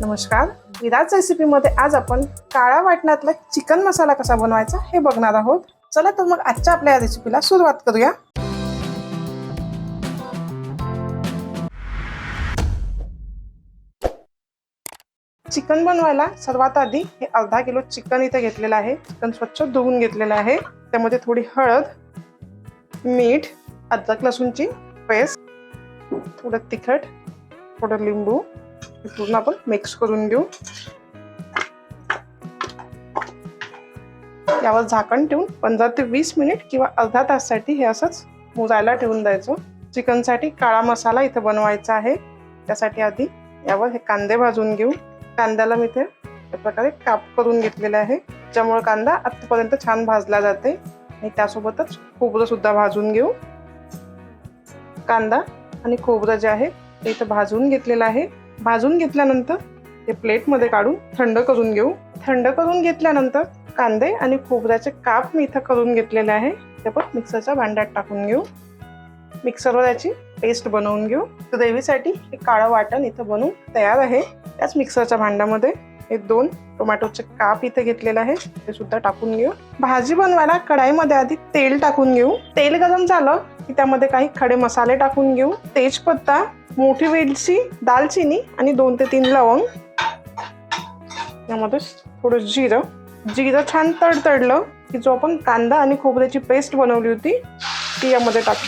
नमस्कार. विराज रेसिपीमध्ये आज आपण काळ्या वाटणातला चिकन मसाला कसा बनवायचा हे बघणार आहोत. चला तर मग आजच्या आपल्या या रेसिपीला सुरुवात करूया. चिकन बनवायला सर्वात आधी हे अर्धा किलो चिकन इथे घेतलेलं आहे. चिकन स्वच्छ धुवून घेतलेलं आहे. त्यामध्ये थोडी हळद मीठ अद्रक लसूणची पेस्ट थोडं तिखट थोडं लिंबू पूर्ण आपण मिक्स करून घेऊ. यावर झाकण ठेवून पंधरा ते वीस मिनिट किंवा अर्धा ताससाठी हे असंच मुरायला ठेवून द्यायचं. चिकनसाठी काळा मसाला इथं बनवायचा आहे. त्यासाठी आधी यावर हे कांदे भाजून घेऊ. कांद्याला मी इथे या प्रकारे काप करून घेतलेले आहे. ज्यामुळे कांदा आतापर्यंत छान भाजला जाते. आणि त्यासोबतच खोबरं सुद्धा भाजून घेऊ. कांदा आणि खोबरं जे आहे ते इथं भाजून घेतलेलं आहे. भाजून घेतल्यानंतर ते प्लेटमध्ये काढून थंड करून घेऊ. थंड करून घेतल्यानंतर कांदे आणि खोबऱ्याचे काप मी इथं करून घेतलेले आहे. ते पण मिक्सरच्या भांड्यात टाकून घेऊ. मिक्सरवर याची पेस्ट बनवून घेऊ. ग्रेव्हीसाठी हे काळं वाटण इथं बनवून तयार आहे. त्याच मिक्सरच्या भांड्यामध्ये हे दोन टोमॅटोचे काप इथे घेतलेले आहे ते सुद्धा टाकून घेऊ. भाजी बनवायला कढाईमध्ये आधी तेल टाकून घेऊ. तेल गरम झालं की त्यामध्ये काही खडे मसाले टाकून घेऊ. तेजपत्ता मोठी वेलची दालचिनी आणि दोन ते तीन लवंग. यामध्ये थोडं जिरं. जिरं छान तडतडलं की जो आपण कांदा आणि खोबऱ्याची पेस्ट बनवली होती ती यामध्ये टाकू.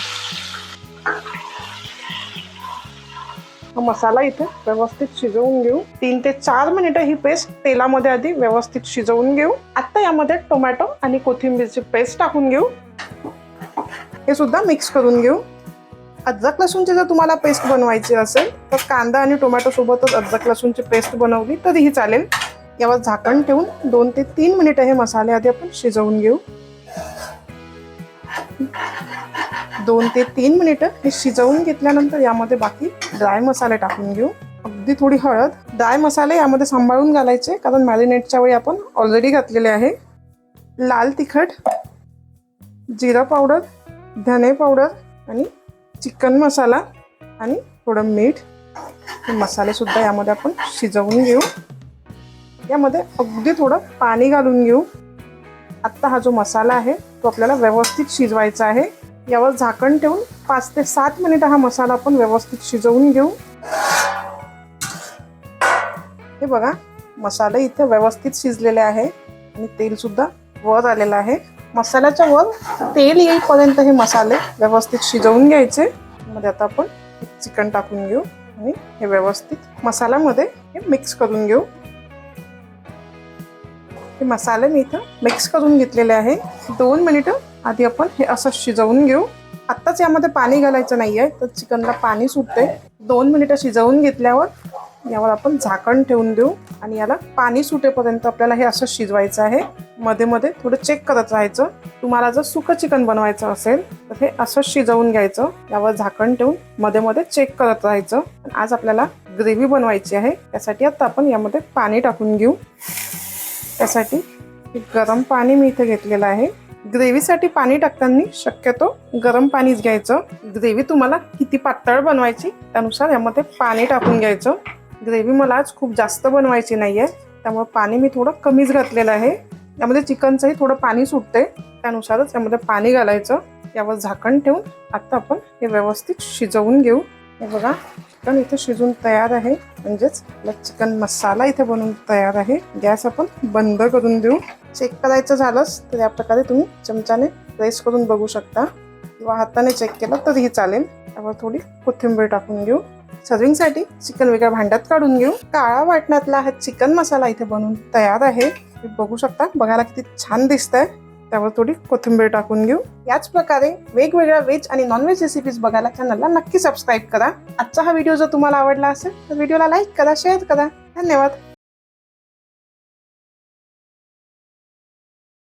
हा मसाला इथे व्यवस्थित शिजवून घेऊ. तीन ते चार मिनिटं ही पेस्ट तेलामध्ये आधी व्यवस्थित शिजवून घेऊ. आता यामध्ये टोमॅटो आणि कोथिंबीरची पेस्ट टाकून घेऊ. हे सुद्धा मिक्स करून घेऊ. अद्रक लसूणची जर तुम्हाला पेस्ट बनवायची असेल तर कांदा आणि टोमॅटोसोबतच अद्रक लसूणची पेस्ट बनवली तरीही चालेल. यावर झाकण ठेवून दोन ते तीन मिनिटं हे मसाले आधी आपण शिजवून घेऊ. दोन ते तीन मिनिटं हे शिजवून घेतल्यानंतर यामध्ये बाकी ड्राय मसाले टाकून घेऊ. अगदी थोडी हळद. ड्राय मसाले यामध्ये सांभाळून घालायचे कारण मॅरिनेटच्या वेळी आपण ऑलरेडी घातलेले आहे. लाल तिखट जिरा पावडर धने पावडर आणि चिकन मसाला आणि थोडं मीठ. हे मसालेसुद्धा यामध्ये आपण शिजवून घेऊ. यामध्ये अगदी थोडं पाणी घालून घेऊ. आत्ता हा जो मसाला आहे तो आपल्याला व्यवस्थित शिजवायचा आहे. यावर झाकण ठेवून पाच ते सात मिनिटं हा मसाला आपण व्यवस्थित शिजवून घेऊ. हे बघा मसाले इथे व्यवस्थित शिजलेले आहे आणि तेलसुद्धा वर आलेलं आहे. मसाल्याच्या वर तेल येईपर्यंत हे मसाले व्यवस्थित शिजवून घ्यायचे. मध्ये आता आपण चिकन टाकून घेऊ आणि हे व्यवस्थित मसाल्यामध्ये हे मिक्स करून घेऊ. हे मसाले मी इथं मिक्स करून घेतलेले आहे. दोन मिनिटं आधी आपण हे असं शिजवून घेऊ. आत्ताच यामध्ये पाणी घालायचं नाही आहे तर चिकनला पाणी सुटते दोन मिनिटं शिजवून घेतल्यावर यावर आपण झाकण ठेवून देऊ आणि याला पाणी सुटेपर्यंत आपल्याला हे असं शिजवायचं आहे. मध्ये मध्ये थोडं चेक करत राहायचं. तुम्हाला जर सुकं चिकन बनवायचं असेल तर हे असं शिजवून घ्यायचं. यावर झाकण ठेवून मध्ये मध्ये चेक करत राहायचं. आज आपल्याला ग्रेव्ही बनवायची आहे. त्यासाठी आता आपण यामध्ये पाणी टाकून घेऊ. त्यासाठी गरम पाणी मी इथे घेतलेलं आहे. ग्रेव्हीसाठी पाणी टाकताना शक्यतो गरम पाणीच घ्यायचं. ग्रेव्ही तुम्हाला किती पातळ बनवायची त्यानुसार यामध्ये पाणी टाकून घ्यायचं. ग्रेव्ही मला आज खूप जास्त बनवायची नाही आहे त्यामुळे पाणी मी थोडं कमीच घातलेलं आहे. यामध्ये चिकनचंही थोडं पाणी सुटते त्यानुसारच यामध्ये पाणी घालायचं. यावर झाकण ठेवून आत्ता आपण हे व्यवस्थित शिजवून घेऊ. हे बघा चिकन इथे शिजून तयार आहे. म्हणजेच आपला चिकन मसाला इथे बनवून तयार आहे. गॅस आपण बंद करून देऊ. चेक करायचं झालंच तर या प्रकारे तुम्ही चमच्याने प्रेस करून बघू शकता. किंवा हाताने चेक केलं तरीही चालेल. त्यावर थोडी कोथिंबीर टाकून घेऊ. सर्विंगसाठी चिकन वेगळ्या भांड्यात काढून घेऊ. काळा वाटणातला हा चिकन मसाला इथे बनवून तयार आहे. तुम्ही बघू शकता बघायला किती छान दिसतंय. त्यावर थोडी कोथिंबीर टाकून घेऊ. याच प्रकारे वेगवेगळ्या व्हेज आणि नॉनव्हेज रेसिपीज बघायला चॅनलला नक्की सबस्क्राईब करा. आजचा हा व्हिडिओ जर तुम्हाला आवडला असेल तर व्हिडिओला लाईक करा शेअर करा. धन्यवाद.